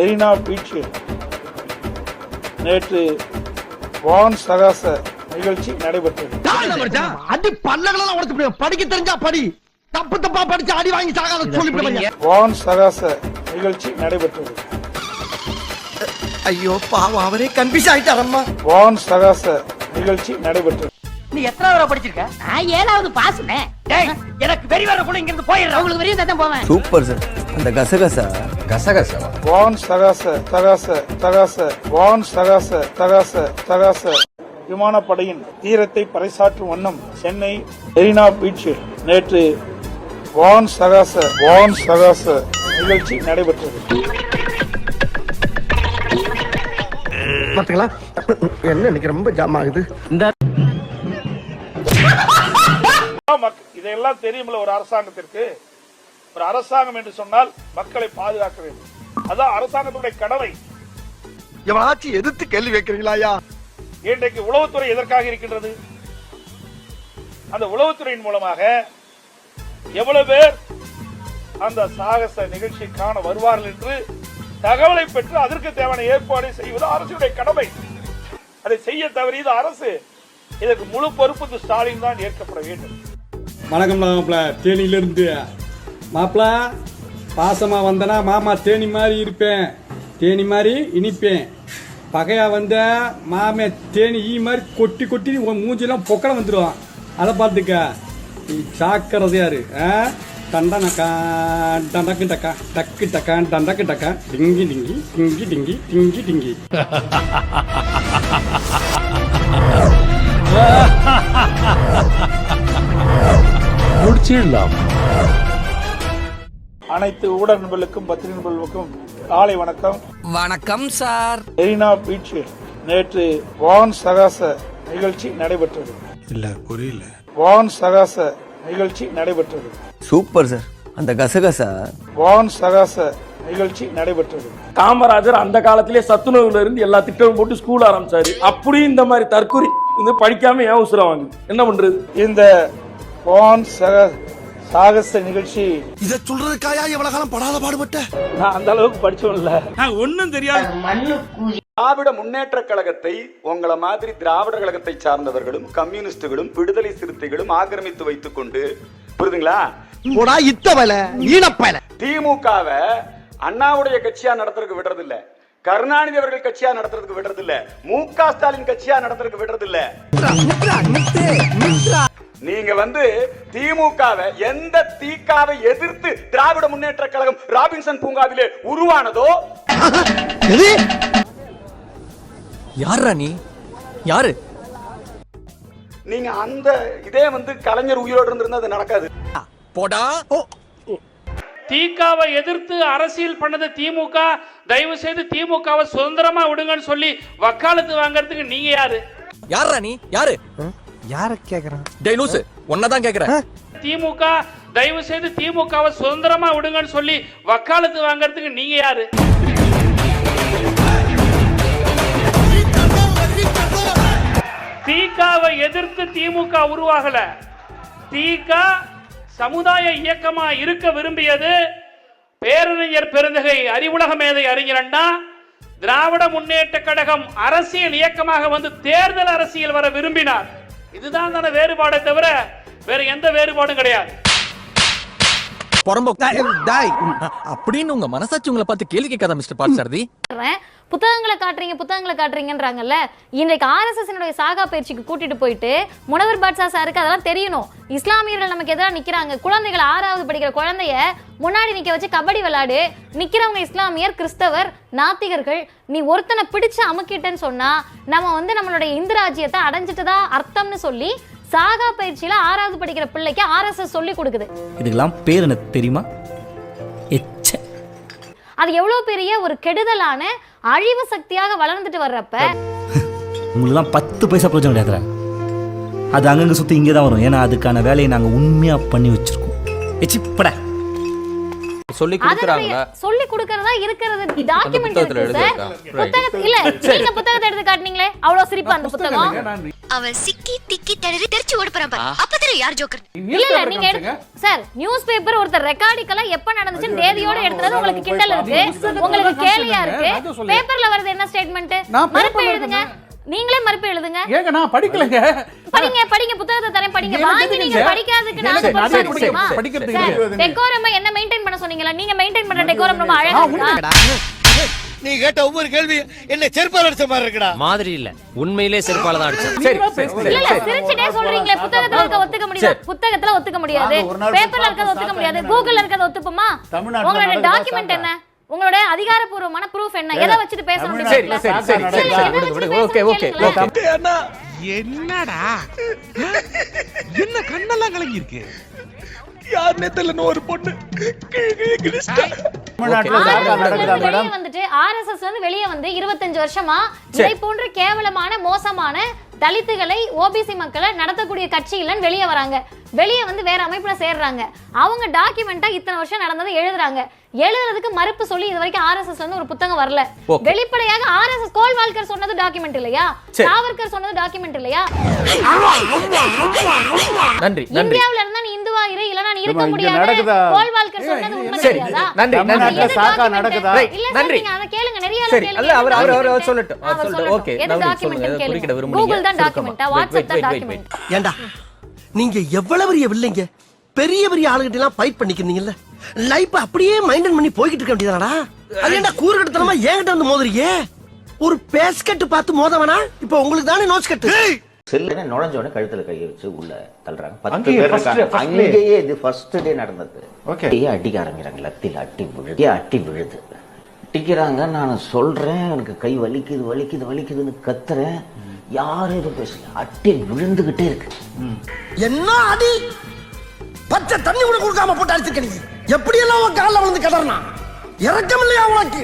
மெரினா பீச்சில் நேற்று வான் சகாச நிகழ்ச்சி நடைபெற்றது. அடி பல்லகளெல்லாம் உடச்சு. படிக்க தெரிஞ்சா படி. தப்பு தப்பா படிச்சு அடி வாங்கி சாகாத சொல்லி வான் சகாச நிகழ்ச்சி நடைபெற்றது. ஐயோ பாவம் அவரே கன்ஃபியூஸ் ஆயிட்டாரம்மா வான் சகாச நிகழ்ச்சி நடைபெற்றது. நீ எத்தனை வரை படிச்சிருக்க? நான் ஏழாவது பாசுனே டேய் எனக்கு வெறி வர கூட இங்க இருந்து போயிடுறேன் உங்களுக்கு வரையும் தான் போவேன். Super sir. அந்த கசகசா கசகசவா வான் சகாச சகாச சகாச வான் சகாச சகாச சகாச விமானப்படையின் தீரத்தை பறைசாற்றும் வண்ணம் சென்னை மெரினா பீச்சில் நேற்று. வான் சகாச வான் சகாச நிகழ்ச்சி நடைபெற்றது. பாத்தீங்களா? என்ன இன்னைக்கு ரொம்ப ஜாம் ஆகுது? மக்- இதையெல்லாம் தெரியுமில்ல ஒரு அரசாங்கத்திற்கு. ஒரு அரசாங்கம் என்று சொன்னால் மக்களை பாதுகாக்க வேண்டும். அதான் அரசாங்கத்துடைய கடமை. எவனாச்சும் எதிர்த்து கேள்வி வைக்கிறீங்களா இன்றைக்கு உளவுத்துறை எதற்காக இருக்கின்றது? அந்த உளவுத்துறையின் மூலமாக எவ்வளவு பேர் அந்த சாகச நிகழ்ச்சி காண வருவார்கள் என்று தகவலை பெற்று அதற்கு தேவையான ஏற்பாடு செய்வது அரசுடைய கடமை. அதை செய்ய தவறியது அரசு. இதற்கு முழு பொறுப்பு ஸ்டாலின் தான் ஏற்கப்பட வேண்டும். வணக்கம் தேனியிலிருந்து மாப்பிளா பாசமாக வந்தனா மாமா தேனி மாதிரி இருப்பேன். தேனி மாதிரி இனிப்பேன். பகையாக வந்த மாமே தேனி ஈ மாதிரி கொட்டி கொட்டி உன் மூஞ்சிலாம் பொக்கடம் வந்துடுவான் அதை பார்த்துக்க. நீ சாக்கிறதையாரு ஆ? டண்டனக்கா டண்டக்கு டக்கா டக்கு டக்கா டண்டக்கு டக்கா. டிங்கி டிங்கி டிங்கி டிங்கி டிங்கி டிங்கி. முடிச்சிடலாம். அனைத்து ஊடக நண்பர்களுக்கும் பத்திரிகை நண்பர்களுக்கும் காலை வணக்கம். வணக்கம் சார். மெரினா பீச்சில் நேற்று வான் சகாச நிகழ்ச்சி நடைபெற்றது. இல்ல புரியல. வான் சகாச நிகழ்ச்சி நடைபெற்றது. Super sir. அந்த கசகசா. வான் சகாச நிகழ்ச்சி நடைபெற்றது. காமராஜர் அந்த காலத்திலே சத்துணவுல இருந்து எல்லா திட்டமும் போட்டு ஸ்கூல் ஆரம்பிச்சாரு. அப்படியும் இந்த மாதிரி தற்கொலை வந்து படிக்காம ஏன் உசுரம் வாங்குது? என்ன பண்றது? இந்த வான் சக சாகச நிகழ்ச்சி. இத சொல்றதுக்காயா எவ்வளவு காலம் படாத பாடுபட்ட? நான் அந்த அளவுக்கு படிச்சவன் இல்ல. திராவிட முன்னேற்ற கழகத்தை உங்கள மாதிரி திராவிடர் கழகத்தை சார்ந்தவர்களும் கம்யூனிஸ்டுகளும் விடுதலை சிறுத்தைகளும் ஆக்கிரமித்து வைத்துக் கொண்டு புரியுதுங்களா திமுகவை அண்ணாவுடைய கட்சியா நடத்துறதுக்கு விடுறது இல்ல கருணாநிதி அவர்கள் கட்சியா நடத்துறதுக்கு விடுறது இல்ல மு க ஸ்டாலின் கட்சியா நடத்துறதுக்கு விடுறது இல்ல நீங்க வந்து திமுகவை எந்த தீக்காவை எதிர்த்து திராவிட முன்னேற்ற கழகம் ராபின்சன் பூங்காவிலே உருவானதோ? யாரா நீ? யாரு? நீங்க அந்த இதே வந்து கலைஞர் உயிரோடு இருந்திருந்தா அது நடக்காது. போடா. திகாவை எதிர்த்து அரசியல் பண்ணது திமுக தயவு செய்து திமுகவை சுதந்திரமா விடுங்கன்னு சொல்லி வக்காலத்து வாங்குறதுக்கு நீங்க யாரு? யாரா நீ? யாரு? யார கேக்குறான்? டேய் லூசு. தான் கேக்குறேன் திமுக தயவு செய்து திமுகவை சுதந்திரமா விடுங்கன்னு சொல்லி வக்காலத்து வாங்குறதுக்கு நீங்க யாரு? திகாவை எதிர்த்து திமுக உருவாகல. திக சமுதாய இயக்கமா இருக்க விரும்பியது பேரறிஞர் பெருந்தகை அறிவுலக மேதை அறிஞர் அண்ணா. திராவிட முன்னேற்ற கழகம் அரசியல் இயக்கமாக வந்து தேர்தல் அரசியல் வர விரும்பினார். இதுதான் தானே வேறுபாடை தவிர வேற எந்த வேறுபாடும் கிடையாது. டாய் அப்படின்னு உங்க மனசாட்சி உங்களை பார்த்து கேள்வி கேட்காத மிஸ்டர் பாட்சாரதி புத்தகங்களை காட்டுறீங்க புத்தகங்களை காட்டுறீங்கன்றாங்கல்ல? இன்றைக்கு ஆர்எஸ்எஸ்னுடைய சாகா பயிற்சிக்கு கூட்டிட்டு போயிட்டு முனவர் பாட்சா சாருக்கு அதெல்லாம் தெரியணும். இஸ்லாமியர்கள் நமக்கு எதிராக நிக்கிறாங்க. குழந்தைகள் ஆறாவது படிக்கிற குழந்தைய முன்னாடி நிக்க வச்சு கபடி விளையாடு. நிக்கிறவங்க இஸ்லாமியர் கிறிஸ்தவர் நாத்திகர்கள் நீ ஒருத்தனை பிடிச்சு அமுக்கிட்டேன்னு சொன்னா நம்ம வந்து நம்மளுடைய இந்து ராஜ்யத்தை அடைஞ்சிட்டதா அர்த்தம்னு சொல்லி சாகா பயிற்சியில ஆறாவது படிக்கிற பிள்ளைக்கு ஆர்எஸ்எஸ் சொல்லி கொடுக்குது. இதுக்கெல்லாம் பேர் எனக்கு தெரியுமா? எச்ச. அது எவ்வளவு பெரிய ஒரு கெடுதலான அழிவு சக்தியாக வளர்ந்துட்டு வர்றப்ப உங்களுக்கு தான் பத்து பைசா பிரச்சனை கிடையாது அது அங்கங்க சுற்றி இங்கே தான் வரும். ஏன்னா அதுக்கான வேலையை நாங்கள் உண்மையாக பண்ணி வச்சிருக்கோம். எச்சிப்பட சொல்லி அதனுடைய சொல்லி கொடுக்கறதா இருக்கிறது. டாக்குமெண்ட் இருக்கு சார். புத்தகத்துல இல்ல நீங்க புத்தகத்தை எடுத்து காட்டுனீங்களே. அவ்வளவு சிரிப்பா அந்த புத்தகம். அவ சிக்கி திக்கி திணறி தெரிச்சு ஓட போறான் பாரு. அப்பதான் யார் ஜோக்கர்? இல்ல இல்ல நீங்க எடுத்து சார் நியூஸ் பேப்பர் ஒருத்தர் ரெக்கார்டிக்கெல்லாம் எப்ப நடந்துச்சுன்னு தேதியோட எடுத்தது உங்களுக்கு கிண்டல் இருக்கு. உங்களுக்கு கேலியா இருக்கு. பேப்பர்ல வருது என்ன ஸ்டேட்மெண்ட் நான் மறுப்பு எழுதுங்க. நீங்களே மறுப்பு எழுதுங்க. ஏங்க நான் படிக்கலங்க. படிங்க படிங்க புத்தகத்தை தரேன் படிங்க. வாங்கி? நீங்க படிக்காததுக்கு நான் முடியுமா? படிக்கிறதுக்கு சார் எதுக்கு? டெக்கோரம் என்ன மெயின்டைன் பண்ண சொன்னீங்களா? நீங்க மெயின்டைன் பண்ற டெக்கோரம் ரொம்ப அழகா நீ கேட்ட ஒவ்வொரு கேள்வி என்ன செருப்பால் அடிச்ச மாதிரி இருக்குடா. மாதிரி இல்ல. உண்மையிலே செருப்பால தான் அடிச்சேன். சரி இல்ல இல்ல சிரிச்சுட்டே சொல்றீங்களே. புத்தகத்துல இருக்க ஒத்துக்க முடியாது? புத்தகத்துல ஒத்துக்க முடியாது. பேப்பர்ல இருக்கத ஒத்துக்க முடியாது. கூகுள்ல இருக்கத ஒத்துப்போமா? உங்களோட டாக்குமெண்ட் என்ன? உங்களோட அதிகாரப்பூர்வமான ப்ரூஃப் என்ன? எதை வச்சுட்டு பேச முடியும்? என்னடா? என்ன கண்ணெல்லாம் கலங்கி இருக்கு வெளியே வந்து வெளியே வந்து இருபத்தஞ்சு வருஷமா இதை போன்ற கேவலமான மோசமான தலித்துகளை ஓபிசி மக்களை நடத்தக்கூடிய கட்சி இல்லைன்னு வெளியே வராங்க. வெளியே வந்து வேற அமைப்புல சேர்றாங்க அவங்க டாக்குமெண்டா இத்தனை வருஷம் நடந்ததை எழுதுறாங்க எழுதுறதுக்கு மறுப்பு சொல்லி இது வரைக்கும் ஆர்எஸ்எஸ் வந்து ஒரு புத்தகம் வரல. வெளிப்படையாக ஆர்எஸ்எஸ் கோல்வால்கர் சொன்னது டாக்குமெண்ட் இல்லையா. சாவர்கர் சொன்னது டாக்குமெண்ட் இல்லையா நன்றி நன்றி இந்தியாவுல இருந்தா நீ இந்துவா இரு இல்லனா நீ இருக்க முடியாது? கோல்வால்கர் சொன்னது உண்மை கிடையாதா நன்றி நன்றி document? நடக்குதா? நன்றி. நீங்க அத கேளுங்க நிறைய சரி கேளுங்க அல்ல அவர் அவர் அவர். சொல்லட்டும் அவர் சொல்லட்டும் ஓகே நான் சொல்லுங்க கேளுங்க. குறிக்கிட விரும்புறீங்க Google தான் ஆ? WhatsApp தான் document. ஏண்டா நீங்க எவ்வளவு பெரிய வில்லைங்க? பெரிய பெரிய ஆளுகிட்ட எல்லாம் ஃபைட் பண்ணிக்கிறீங்கல்ல லைஃப் அப்படியே மைண்டன் பண்ணி போய்கிட்டு இருக்க வேண்டியதானடா அது ஏன்டா கூறுகட்டத்தனமா என்கிட்ட வந்து மோதுறீங்க? ஒரு பேஸ்கட்டு பார்த்து மோதவனா? இப்போ உங்களுக்கு தானே நோஸ் கட்டு செல்லுன்னு நுழைஞ்ச உடனே கழுத்துல கை வச்சு உள்ள தள்ளுறாங்க. பத்து பேர் இருக்காங்க. அங்கேயே இது ஃபர்ஸ்ட் டே நடந்தது. அப்படியே அடிக்க ஆரம்பிக்கிறாங்க லத்தில அட்டி விழுது அட்டி விழுது. அடிக்கிறாங்க நான் சொல்றேன் எனக்கு கை வலிக்குது வலிக்குது வலிக்குதுன்னு கத்துறேன். யாரும் எதுவும் பேசல அட்டி விழுந்துகிட்டே இருக்கு. என்ன அடி? பச்சை தண்ணி கூட கொடுக்காம போட்டு அடிச்சிருக்க நீ. எப்படி எல்லாம் உன் காலில் விழுந்து கிடறனா இறக்கம் இல்லையா உனக்கு?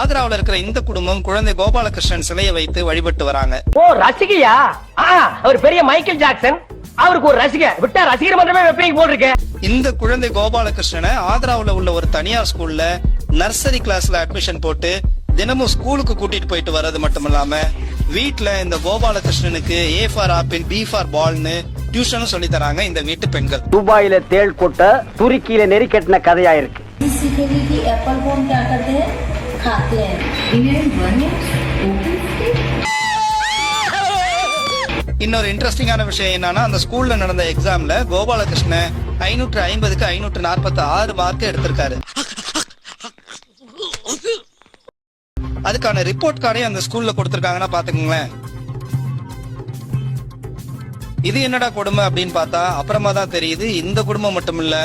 ஆக்ராவில் இருக்கிற இந்த குடும்பம் குழந்தை கோபாலகிருஷ்ணன் சிலையை வைத்து வழிபட்டு வராங்க. ஓ ரசிகையா? அவர் பெரிய மைக்கேல் ஜாக்சன். அவருக்கு ஒரு ரசிகை. விட்டா ரசிகர் மன்றமே வெப்பீங்க போட்டிருக்கேன் இந்த குழந்தை கோபாலகிருஷ்ணனை ஆக்ராவில் உள்ள ஒரு தனியார் ஸ்கூல்ல நர்சரி கிளாஸ்ல அட்மிஷன் போட்டு தினமும் ஸ்கூலுக்கு கூட்டிட்டு போயிட்டு வர்றது மட்டும் இல்லாம வீட்டுல இந்த கோபாலகிருஷ்ணனுக்கு A for apple B for பால்னு டியூஷனும் சொல்லி தராங்க இந்த வீட்டு பெண்கள். துபாயில தேள் கூட்ட துருக்கியில நெறி கட்டின கதையா இருக்கு இன்னொரு இன்ட்ரெஸ்டிங்கான விஷயம் என்னன்னா அந்த ஸ்கூல்ல நடந்த எக்ஸாம்ல கோபாலகிருஷ்ணன் ஐநூற்று ஐம்பதுக்கு ஐநூற்று நாற்பத்தி ஆறு மார்க் எடுத்திருக்காரு. அதுக்கான ரிப்போர்ட் கார்டே அந்த ஸ்கூல்ல கொடுத்திருக்காங்கன்னா பாத்துக்கோங்களேன் இது என்னடா கொடுமை அப்படின்னு பார்த்தா அப்புறமா தான் தெரியுது இந்த குடும்பம் மட்டும் இல்ல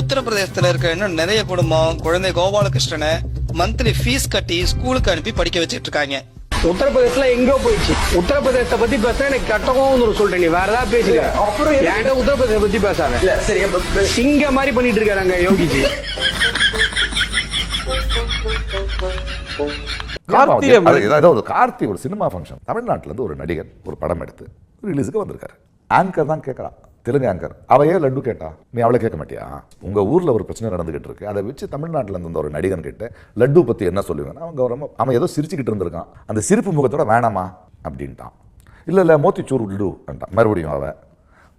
உத்தரப்பிரதேசத்துல இருக்க இன்னும் நிறைய குடும்பம் குழந்தை கோபாலகிருஷ்ணனை மந்த்லி ஃபீஸ் கட்டி ஸ்கூலுக்கு அனுப்பி படிக்க வச்சிட்டு இருக்காங்க. உத்தரப்பிரதேசல எங்கோ போயிடுச்சு. உத்தரப்பிரதேசத்தை பத்தி பேச எனக்கு கட்டவும் சொல்றேன் நீ வேற ஏதாவது பேசுங்க. அப்புறம் என்கிட்ட உத்தரப்பிரதேச பத்தி பேசாத? சிங்க மாதிரி பண்ணிட்டு இருக்காங்க யோகிஜி. கார்த்தி அதாவது கார்த்தி ஒரு சினிமா ஃபங்க்ஷன் தமிழ்நாட்டுல இருந்து ஒரு நடிகர் ஒரு படம் எடுத்து ரிலீஸுக்கு வந்திருக்காரு. ஆங்கர் தான் கேட்கறான். தெலுங்கு ஆங்கர் அவ ஏன் லட்டு கேட்டா நீ அவளை கேட்க மாட்டியா? உங்க ஊர்ல ஒரு பிரச்சனை நடந்துகிட்டு இருக்கு. அதை வச்சு தமிழ்நாட்டுல இருந்து ஒரு நடிகன் கிட்ட லட்டு பத்தி என்ன சொல்லுவேன் அவங்க ரொம்ப அவன் ஏதோ சிரிச்சுக்கிட்டு இருந்திருக்கான். அந்த சிரிப்பு முகத்தோட வேணாமா? அப்படின்ட்டான். இல்ல இல்ல மோத்திச்சூர் லட்டு மறுபடியும் அவ.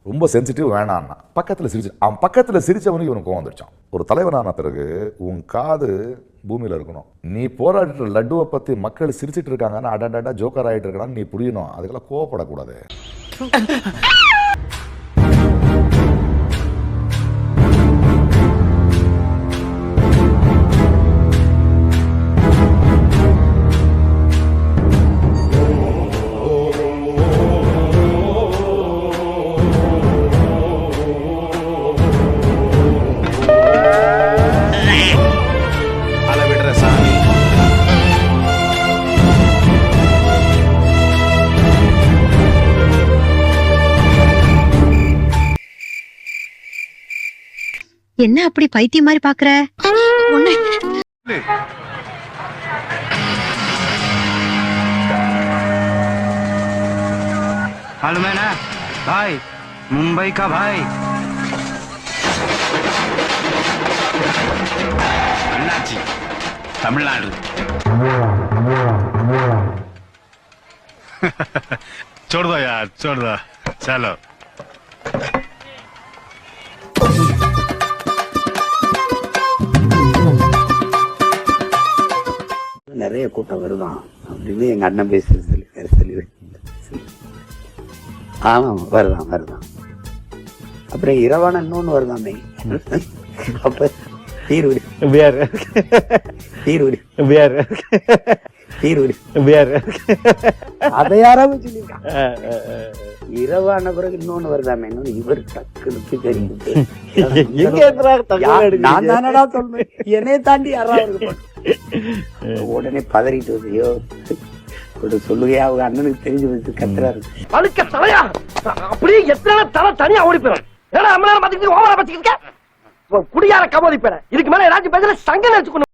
ரொம்ப சென்சிட்டிவ் வேணான்னா பக்கத்தில் சிரிச்சு அவன் பக்கத்தில் சிரிச்சவனுக்கு இவனுக்கு கோவம் வந்துருச்சான் ஒரு தலைவனான பிறகு உன் காது பூமியில் இருக்கணும். நீ போராடிட்டு லட்டுவை பற்றி மக்கள் சிரிச்சிட்டு இருக்காங்கன்னா அடடா ஜோக்கர் ஆகிட்டு இருக்கான்னு நீ புரியணும். அதுக்கெல்லாம் கோவப்படக்கூடாது. என்ன அப்படி பைத்தியம் மாதிரி பாக்குற ஒண்ணு मालूम है ना भाई मुंबई का भाई அண்ணாச்சி தமிழ்நாடு छोड़ दो यार छोड़ दो நிறைய கூட்டம் வருதான் அப்படின்னு எங்க அண்ணன் பேசுறது சொல்லி வேற சொல்லி சொல்லி. ஆமா வருதான் வருதான். அப்புறம் இரவான இன்னொன்னு வருதாமே அப்ப தீர்விடு வேற தீர்விடு வேற தீர்விடு வேற அதை யாராவது சொல்லியிருக்காங்க இரவான பிறகு இன்னொன்னு வருதாமே இன்னொன்னு இவர் டக்குனுக்கு தெரியுது? நான் தானடா சொல்றேன். என்னைய தாண்டி யாராவது. உடனே பதறிட்டு வந்து, ஐயோ ஒரு சொல்லுகையா அவங்க அண்ணனுக்கு தெரிஞ்சு வச்சு கத்துறாரு. அழுக்க தலையா? அப்படியே எத்தனை தலை தனியா ஓடி போயிடும். ஏன்னா அம்மனார பாத்துக்கிட்டு ஓவரா பாத்துக்கிட்டு குடியார கபோதி பேர. இதுக்கு மேல ஏதாச்சும் பேசுற சங்க வச்சுக்கணும்